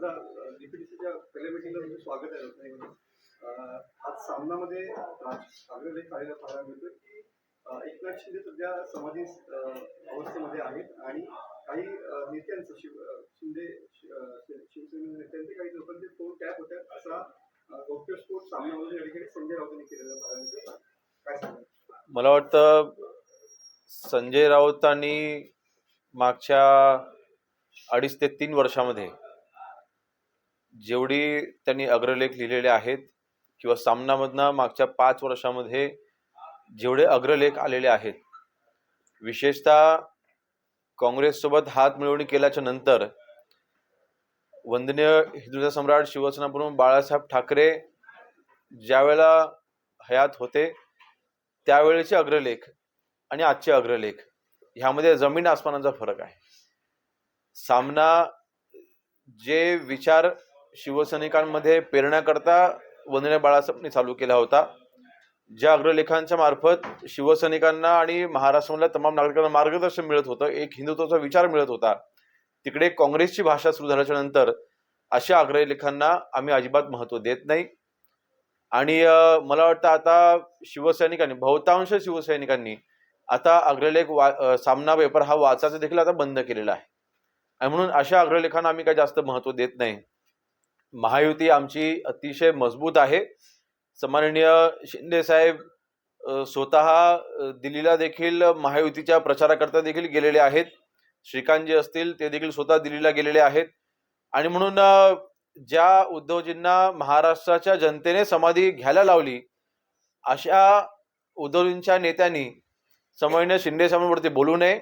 आता डीपीडीसीच्या पहिल्या मिटिंगला तुमचं स्वागत आहे आज सामनामध्ये अग्रलेख आलेला पाहायला मिळतोय की अं, एकनाथ शिंदे सध्या समाधी अवस्थेमध्ये आहेत आणि काही नेत्यांचं शिव शिंदे शि- नेत्यांचे काही लोकांचे फोन टॅप होत्या असा अं, गौप्यस्फोट सामन्यामध्ये या ठिकाणी संजय राऊतांनी केलेला पाहायला मिळतोय. काय सांगा मला वाटतं संजय राऊतांनी मागच्या अडीच ते तीन वर्षामध्ये जेवढी त्यांनी अग्रलेख लिहिलेले आहेत किंवा सामनामधनं मागच्या पाच वर्षामध्ये जेवढे अग्रलेख आलेले आहेत विशेषतः काँग्रेससोबत हात मिळवणी केल्याच्यानंतर वंदनीय हिंदुजा सम्राट शिवसेना प्रमुख बाळासाहेब ठाकरे ज्यावेळेला हयात होते त्यावेळेचे अग्रलेख आणि आजचे अग्रलेख ह्यामध्ये जमीन आसमानाचा फरक आहे. सामना जे विचार शिवसैनिकांमध्ये पेरण्याकरता वंदने बाळासाहेबांनी चालू केला होता ज्या अग्रलेखांच्या मार्फत शिवसैनिकांना आणि महाराष्ट्रामधल्या तमाम नागरिकांना मार्गदर्शन मिळत होतं एक हिंदुत्वाचा विचार मिळत होता. तिकडे काँग्रेसची भाषा सुरू झाल्याच्यानंतर अशा अग्रलेखांना आम्ही अजिबात महत्त्व देत नाही. आणि मला वाटतं आता शिवसैनिकांनी बहुतांश शिवसैनिकांनी आता अग्रलेख वा सामना पेपर हा वाचायचा देखील आता बंद केलेला आहे. आणि म्हणून अशा अग्रलेखांना आम्ही काही जास्त महत्त्व देत नाही. महायुती आमची अतिशय मजबूत आहे. सन्माननीय शिंदे साहेब स्वतः दिल्लीला देखील महायुतीच्या प्रचाराकरता देखील गेलेले आहेत. श्रीकांतजी असतील ते देखील स्वतः दिल्लीला गेलेले आहेत. आणि म्हणून ज्या उद्धवजींना महाराष्ट्राच्या जनतेने समाधी घ्यायला लावली अशा उद्धवजींच्या नेत्यांनी सन्माननीय शिंदे साहेबांवरती बोलू नये.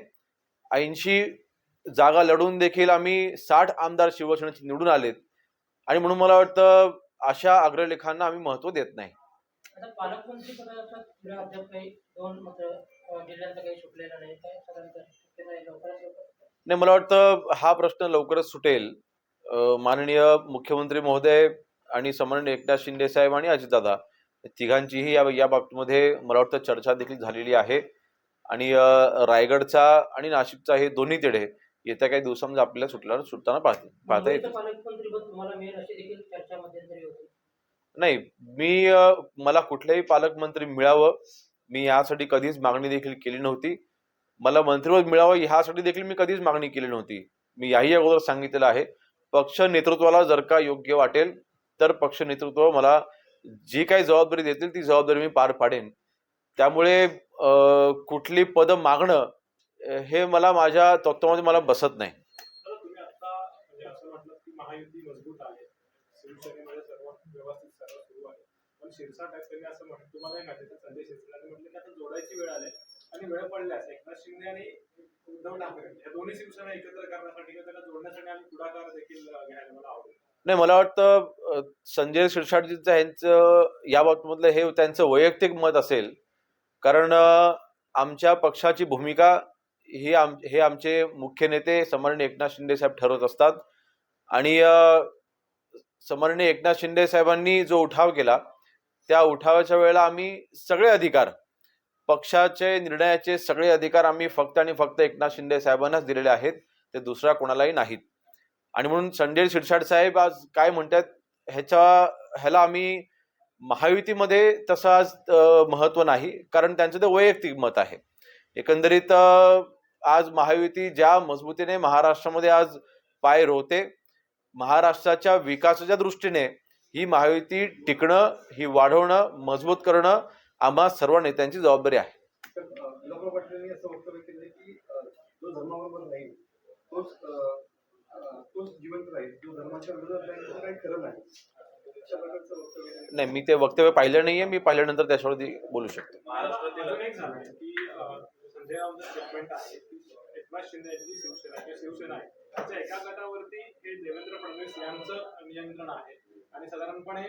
ऐंशी जागा लढून देखील आम्ही साठ आमदार शिवसेनेचे निवडून आलेत. आणि म्हणून मला वाटतं अशा अग्रलेखांना आम्ही महत्त्व देत नाही. नाही. मला वाटतं हा प्रश्न लवकरच सुटेल. माननीय मुख्यमंत्री महोदय आणि सन्माननीय एकनाथ शिंदे साहेब आणि अजितदादा तिघांचीही या या बाबतीमध्ये मला वाटतं चर्चा देखील झालेली आहे. आणि रायगडचा आणि नाशिकचा हे दोन्ही तेढे येत्या काही दिवसांमध्ये आपल्याला सुटला सुटताना पाहते. पाहता होती. नाही मी मला कुठलेही पालकमंत्री मिळावं मी यासाठी कधीच मागणी देखील केली नव्हती. मला मंत्रिपद मिळावं ह्यासाठी देखील मी कधीच मागणी केली नव्हती. मी याही अगोदर सांगितलेलं आहे. पक्ष नेतृत्वाला जर का योग्य वाटेल तर पक्ष नेतृत्व मला जी काही जबाबदारी देतील ती जबाबदारी मी पार पाडेन. त्यामुळे कुठली पद मागणं हे मला माझ्या तत्वामध्ये मला बसत नाही. म्हणजे नाही मला वाटतं संजय शिरसाटजीचं ह्यांचं या बाबतीमधलं हे त्यांचं वैयक्तिक मत असेल. कारण आमच्या पक्षाची भूमिका हे आम हे आमचे मुख्य नेते समरणे एकनाथ शिंदे साहेब ठरवत असतात. आणि समरणे एकनाथ शिंदे साहेबांनी जो उठाव केला त्या उठावाच्या वेळेला आम्ही सगळे अधिकार पक्षाचे निर्णयाचे सगळे अधिकार आम्ही फक्त आणि फक्त एकनाथ शिंदे साहेबांनाच दिलेले आहेत. ते दुसऱ्या कोणालाही नाहीत. आणि म्हणून संजय शिरसाट साहेब आज काय म्हणतात ह्याच्या ह्याला आम्ही महायुतीमध्ये तसं आज महत्त्व नाही कारण त्यांचं ते वैयक्तिक मत आहे. एकंदरीत आज महायुती ज्या मजबूतीने महाराष्ट्रामध्ये आज पाय रोवते महाराष्ट्राच्या विकासाच्या दृष्टीने ही महायुती टिकणं ही वाढवणं मजबूत करणं आम्हा सर्व नेत्यांची जबाबदारी आहे. नाही. मी ते वक्तव्य पाहिलं नाहीये मी पाहिल्यानंतर त्याच्यावरती बोलू शकतो. एकनाथ शिंदे यांची शिवसेना किंवा शिवसेना आहे. त्याच्या एका गटावरती हे देवेंद्र फडणवीस यांचं नियंत्रण आहे. आणि साधारणपणे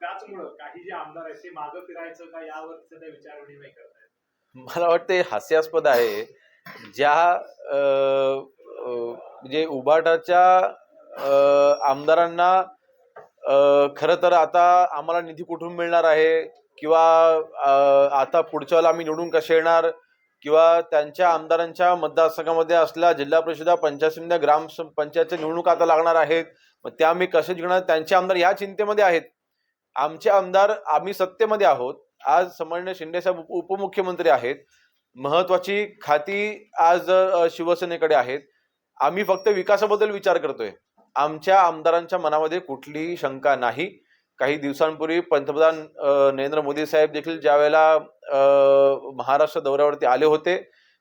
त्याचमुळं काही जे आमदार आहेत ते मागं फिरायचं का यावर सध्या विचार विनिमय करतायत मला वाटते हास्यास्पद आहे. ज्या म्हणजे उबाटाच्या आमदारांना अं, खरं तर आता आम्हाला निधी कुठून मिळणार आहे? किंवा आता पुढच्या वेळेला आम्ही निवडून कसे येणार? किंवा त्यांच्या आमदारांच्या मतदारसंघामध्ये असल्या जिल्हा परिषदा पंचायत ग्राम पंचायतच्या निवडणूक आता लागणार आहेत. मग त्या आम्ही कसे जिंकणार? त्यांचे आमदार या चिंतेमध्ये आहेत. आमचे आमदार आम्ही सत्तेमध्ये आहोत. आज समन्वय शिंदेसाहेब उप- उपमुख्यमंत्री आहेत. महत्वाची खाती आज शिवसेनेकडे आहेत. आम्ही फक्त विकासाबद्दल विचार करतोय. आमच्या आमदारांच्या मनामध्ये कुठलीही शंका नाही. काही दिवसांपूर्वी पंतप्रधान नरेंद्र मोदी साहेब देखील ज्या वेळेला महाराष्ट्र दौऱ्यावरती आले होते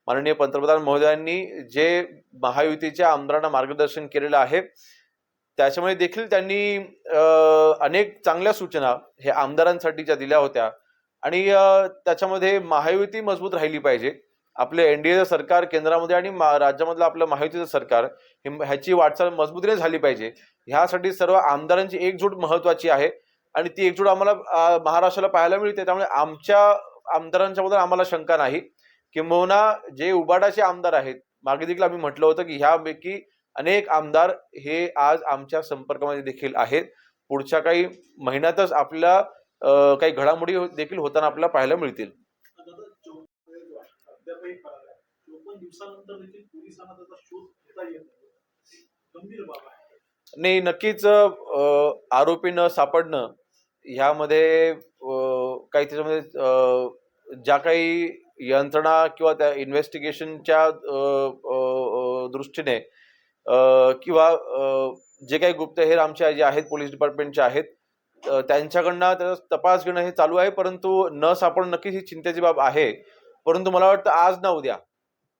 माननीय पंतप्रधान महोदयांनी जे महायुतीच्या आमदारांना मार्गदर्शन केलेलं आहे त्याच्यामुळे देखील त्यांनी अनेक चांगल्या सूचना हे आमदारांसाठीच्या दिल्या होत्या. आणि त्याच्यामध्ये महायुती मजबूत राहिली पाहिजे. आपले एनडीएचं सरकार केंद्रामध्ये आणि मा- राज्यामधलं आपलं महायुतीचं सरकार ह्याची वाटचाल मजबूतीने झाली पाहिजे. ह्यासाठी सर्व आमदारांची एकजूट महत्वाची आहे आणि ती एकजूट आम्हाला महाराष्ट्राला पाहायला मिळते. त्यामुळे आमच्या आमदारांच्या बद्दल आम्हाला शंका नाही. किंबहुना जे उबाडाचे आमदार आहेत मागे देखील आम्ही म्हटलं होतं की ह्यापैकी अनेक आमदार हे आज आमच्या संपर्कामध्ये देखील आहेत. पुढच्या काही महिन्यातच आपल्या काही घडामोडी देखील होताना आपल्याला पाहायला मिळतील. दिवसानंतर देखील पोलिसांना त्याचा शोध घेता येत नाही. गंभीर बाब आहे. नाही नक्कीच आरोपी न सापडणं ह्यामध्ये काही त्याच्यामध्ये ज्या काही यंत्रणा किंवा त्या इन्व्हेस्टिगेशनच्या दृष्टीने किंवा जे काही गुप्तहेर आमचे जे आहेत पोलीस डिपार्टमेंटचे आहेत त्यांच्याकडनं त्याचा तपास घेणं हे चालू आहे परंतु न सापडणं नक्कीच ही चिंतेची बाब आहे. परंतु मला वाटतं आज ना उद्या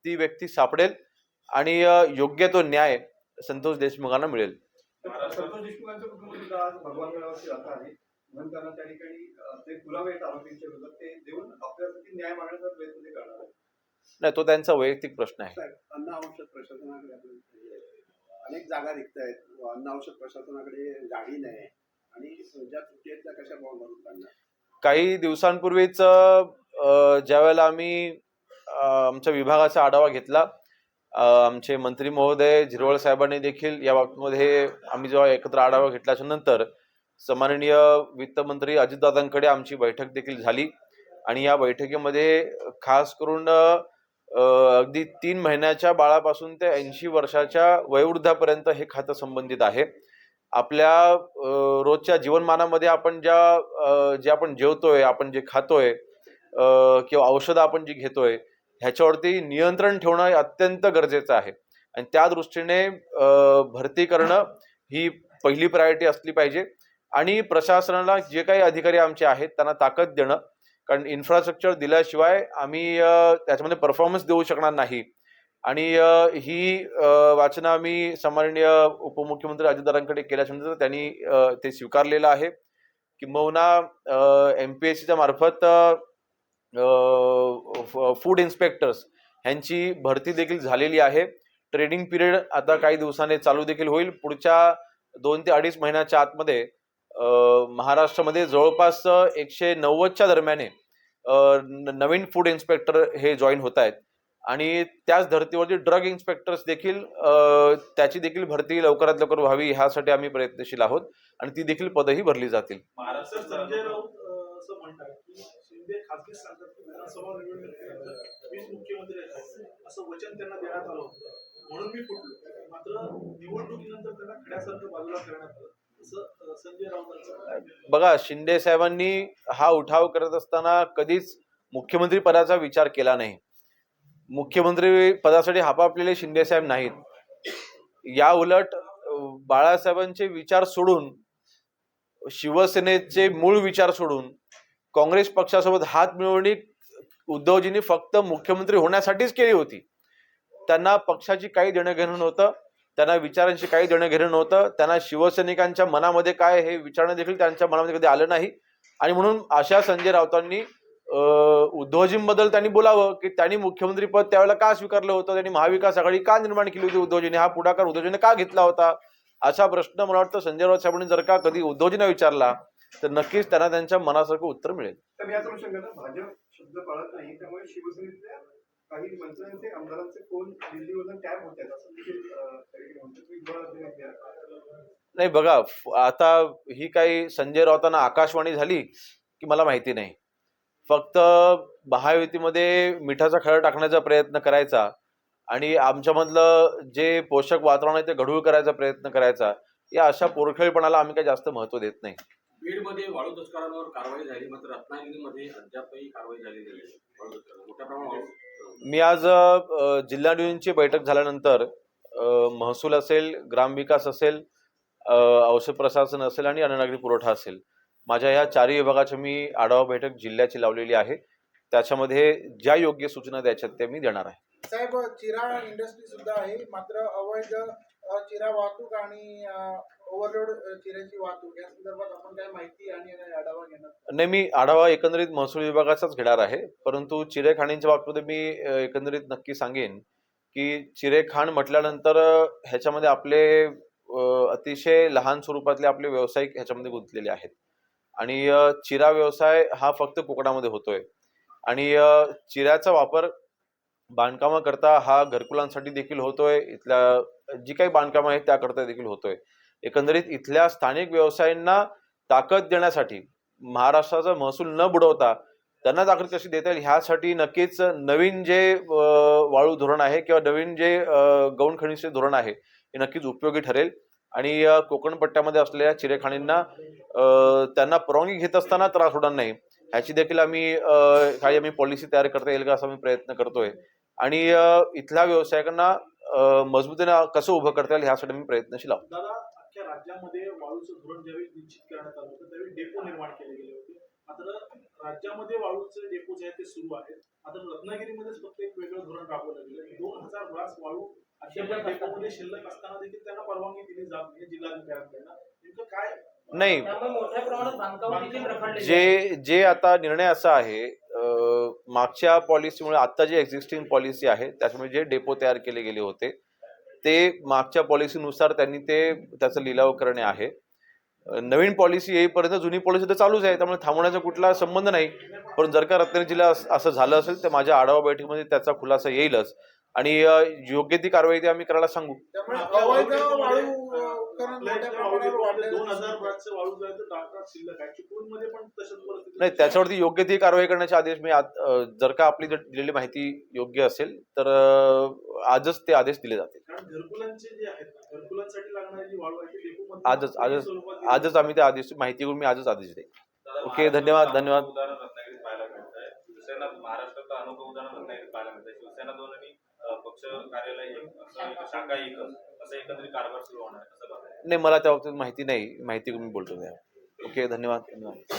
ती व्यक्ती सापडेल आणि योग्य तो न्याय संतोष देशमुखांना मिळेल. संतोष देशमुखांचं कुटुंब सुद्धा आज भगवान मेळाव्याची राहत आहे. म्हणून त्यांना त्या ठिकाणी अ, जे पुरावे आहेत आरोपींच्या विरोधात ते देऊन आपल्यासाठी न्याय मागण्याचा प्रयत्न ते करणार आहेत. नाही तो त्यांचा वैयक्तिक प्रश्न आहे. अन्न औषध प्रशासनाकडे अनेक जागा रिक्त आहेत अन्न औषध प्रशासनाकडे गाडी नाही. आणि ज्या त्रुटी आहेत त्या कशा भरून काढणार? काही दिवसांपूर्वीच ज्यावेळेला आम्ही आमच्या विभागाचा आढावा घेतला. आमचे मंत्री महोदय झिरवळ साहेबांनी देखील या बाबतीमध्ये आम्ही जेव्हा एकत्र आढावा घेतल्याच्या नंतर सन्माननीय वित्तमंत्री अजितदादांकडे आमची बैठक देखील झाली. आणि या बैठकीमध्ये खास करून अगदी तीन महिन्याच्या बाळापासून ते ऐंशी वर्षाच्या वयोवृद्धापर्यंत हे खातं संबंधित आहे. आपल्या रोजच्या जीवनमानामध्ये आपण ज्या जे आपण जेवतोय आपण जे खातोय किंवा औषधं आपण जी घेतोय ह्याच्यावरती नियंत्रण ठेवणं हे अत्यंत गरजेचं आहे. आणि त्या दृष्टीने भरती करणं ही पहिली प्रायोरिटी असली पाहिजे. आणि प्रशासनाला जे काही अधिकारी आमचे आहेत त्यांना ताकद देणं. कारण इन्फ्रास्ट्रक्चर दिल्याशिवाय आम्ही त्याच्यामध्ये परफॉर्मन्स देऊ शकणार नाही. आणि ही वाचनं आम्ही सन्माननीय उपमुख्यमंत्री अजितदारांकडे केल्याच्यानंतर त्यांनी ते स्वीकारलेलं आहे. किंबहुना एम पी एस सीच्या मार्फत फूड इन्स्पेक्टर्स ह्यांची भरती देखील झालेली आहे. ट्रेनिंग पिरियड आता काही दिवसाने चालू देखील होईल. पुढच्या दोन ते अडीच महिन्याच्या आतमध्ये महाराष्ट्रामध्ये जवळपास एकशे नव्वदच्या दरम्याने नवीन फूड इन्स्पेक्टर हे जॉईन होत आहेत. आणि त्याच धर्तीवरती ड्रग इन्स्पेक्टर्स देखील त्याची देखील भरती लवकरात लवकर व्हावी ह्यासाठी आम्ही प्रयत्नशील आहोत. आणि ती देखील पदही भरली जातील. सर शिंदे खासगी सांगतात की विधानसभा निवडणुकीनंतर मीच मुख्यमंत्री आहे असं वचन त्यांना देण्यात आलं होतं. म्हणून मी फुटलो. मात्र निवडणुकीनंतर त्यांना खड्यासारखं बाजूला करण्यात आलं. बघा शिंदे साहेबांनी हा उठाव करत असताना कधीच मुख्यमंत्री पदाचा विचार केला नाही. मुख्यमंत्री पदासाठी हापापलेले शिंदे साहेब नाहीत. या उलट बाळासाहेबांचे विचार सोडून शिवसेनेचे मूळ विचार सोडून काँग्रेस पक्षासोबत हात मिळवणी उद्धवजींनी फक्त मुख्यमंत्री होण्यासाठीच केली होती. त्यांना पक्षाची काही देणं घेणं नव्हतं. त्यांना विचारांशी काही देणं घेणं नव्हतं. त्यांना शिवसैनिकांच्या मनामध्ये काय हे विचारणं देखील त्यांच्या मनामध्ये कधी आलं नाही. आणि म्हणून अशा संजय राऊतांनी उद्धवजींबद्दल त्यांनी बोलावं की त्यांनी मुख्यमंत्रीपद त्यावेळेला का स्वीकारलं होतं? त्यांनी महाविकास आघाडी का निर्माण केली होती उद्धवजीने? हा पुढाकार उद्धवजीने का घेतला होता? असा प्रश्न मला वाटतं संजय राऊत साहेबांनी जर का कधी उद्धवजींना विचारला तर नक्कीच त्यांना त्यांच्या मनासारखं उत्तर मिळेल. भाजप शब्द पाळत नाही त्यामुळे शिवसेनेतल्या काही मंत्र्यांचे आमदारांचे फोन दिल्लीवरून टॅप होत आहेत असं देखील अ, त्या ठिकाणी म्हणतात. तुम्ही बघा नाही आता ही काही संजय राऊतांना आकाशवाणी झाली की मला माहिती नाही. फक्त महायुतीमध्ये मिठाचा खडा टाकण्याचा प्रयत्न करायचा आणि आमच्यामधलं जे पोषक वातावरण आहे ते घडूळ करायचा प्रयत्न करायचा या अशा पोरखेळपणाला आम्ही काही जास्त महत्त्व देत नाही. बीडमध्ये वाळू तस्करांवर कारवाई झाली मात्र रत्नागिरीमध्ये अद्यापही कारवाई झाली नाही. वाळू तस्कर मोठ्या प्रमाणात मी आज जिल्हा नियोजनची बैठक झाल्यानंतर महसूल असेल ग्रामविकास असेल औषध प्रशासन असेल आणि अन्ननागरी पुरवठा असेल. माझ्या ह्या चारही विभागाची मी आढावा बैठक जिल्ह्याची लावलेली आहे. त्याच्यामध्ये ज्या योग्य सूचना द्यायच्या त्या मी देणार आहे. साहेब चिरा इंडस्ट्री सुद्धा आहे. मात्र अवैध चिरा वाहतूक आणि ओव्हरलोड चिऱ्याची वाहतूक. या संदर्भात आपण काय माहिती आणि आढावा घेणार नाही मी आढावा एकंदरीत महसूल विभागाचाच घेणार आहे. परंतु चिरेखाणींच्या बाबतीत मी एकंदरीत नक्की सांगेन की चिरेखाण म्हटल्यानंतर ह्याच्यामध्ये आपले अतिशय लहान स्वरूपातले आपले व्यावसायिक ह्याच्यामध्ये गुंतलेले आहेत. आणि चिरा व्यवसाय हा फक्त कोकणामध्ये होतोय. आणि चिऱ्याचा वापर बांधकामाकरता हा घरकुलांसाठी देखील होतोय. इथल्या जी काही बांधकामं आहेत त्याकरता देखील होतोय. एकंदरीत इथल्या स्थानिक व्यवसायांना ताकद देण्यासाठी महाराष्ट्राचा महसूल न बुडवता त्यांना ताकद कशी देता येईल ह्यासाठी नक्कीच नवीन जे वाळू धोरण आहे किंवा नवीन जे गौण खनिजचे धोरण आहे हे नक्कीच उपयोगी ठरेल. आणि कोकण पट्ट्यामध्ये असलेल्या चिरेखाणींना त्यांना परवानगी घेत असताना त्रास होणार नाही. ह्याची देखील आम्ही काही आम्ही पॉलिसी तयार करता येईल का असा मी प्रयत्न करतोय. आणि इथल्या व्यावसायिकांना मजबूतीने कसं उभं करता येईल ह्यासाठी मी प्रयत्नशील आहोत. राज्यामध्ये वाळूचं धोरण ज्यावेळी निश्चित करण्यात आलं होतं त्यावेळी डेपो निर्माण केले गेले होते. मात्र राज्यामध्ये वाळूचे डेपो जे आहेत ते सुरू आहेत. मात्र रत्नागिरीमध्येच फक्त एक वेगळं धोरण राबवलं गेलं दोन हजार ब्रास वाळू अद्याप डेपोमध्ये शिल्लक असताना देखील त्यांना परवानगी दिली जात नाही जिल्हाधिकाऱ्यांकडनं. नेमकं काय? नाही. जे जे आता निर्णय असा आहे मागच्या पॉलिसीमुळे आता जे एक्झिस्टिंग पॉलिसी आहे त्याच्यामुळे जे डेपो तयार केले गेले होते ते मागच्या पॉलिसीनुसार त्यांनी ते त्याचं लिलाव करणे आहे. नवीन पॉलिसी येईपर्यंत जुनी पॉलिसी तर चालूच आहे त्यामुळे थांबवण्याचा कुठला संबंध नाही. पण जर का रत्नागिरी जिल्हा असं झालं असेल तर माझ्या आढावा बैठकीमध्ये त्याचा खुलासा येईलच. आणि योग्य ती कारवाई ती आम्ही करायला सांगू. त्यामुळे आपल्या अवैध वाळू वाळू डेपोमध्ये- अ, उत्खनन आपल्या मोठ्या इथल्या वाळू प्रमाणावर डेपोमध्ये वाढलेलं दोन हजार दिसतंय. ब्रासचं वाळू जो आहे ते डाकटाक शिल्लक आहे चिपळूणमध्ये पण तशाच परिस्थिती नाही त्याच्यावरती योग्य ती कारवाई करण्याचे आदेश मी जर का आपली जर दिलेली माहिती योग्य असेल तर आजच ते आदेश दिले जातील. कारण घरकुलांचे जे आहेत ना, घरकुलांसाठी लागणारी जी वाळू आहे ती डेपोमध्ये आजच आजच आजच आम्ही त्या आदेश माहिती करून मी आजच आदेश देईन. ओके धन्यवाद धन्यवाद उदाहरण रत्नागिरीत पाहायला मिळतंय शिवसेना महाराष्ट्रात अनुभव उदाहरण रत्नागिरीत पाहायला मिळतंय शिवसेना दोन आणि अं, पक्ष कार्यालय एक असं एक शाखा एकच असं कारभार सुरू होणार आहे नाही मला त्या बाबतीत माहिती नाही. माहिती मी बोलतो त्या. ओके धन्यवाद. धन्यवाद.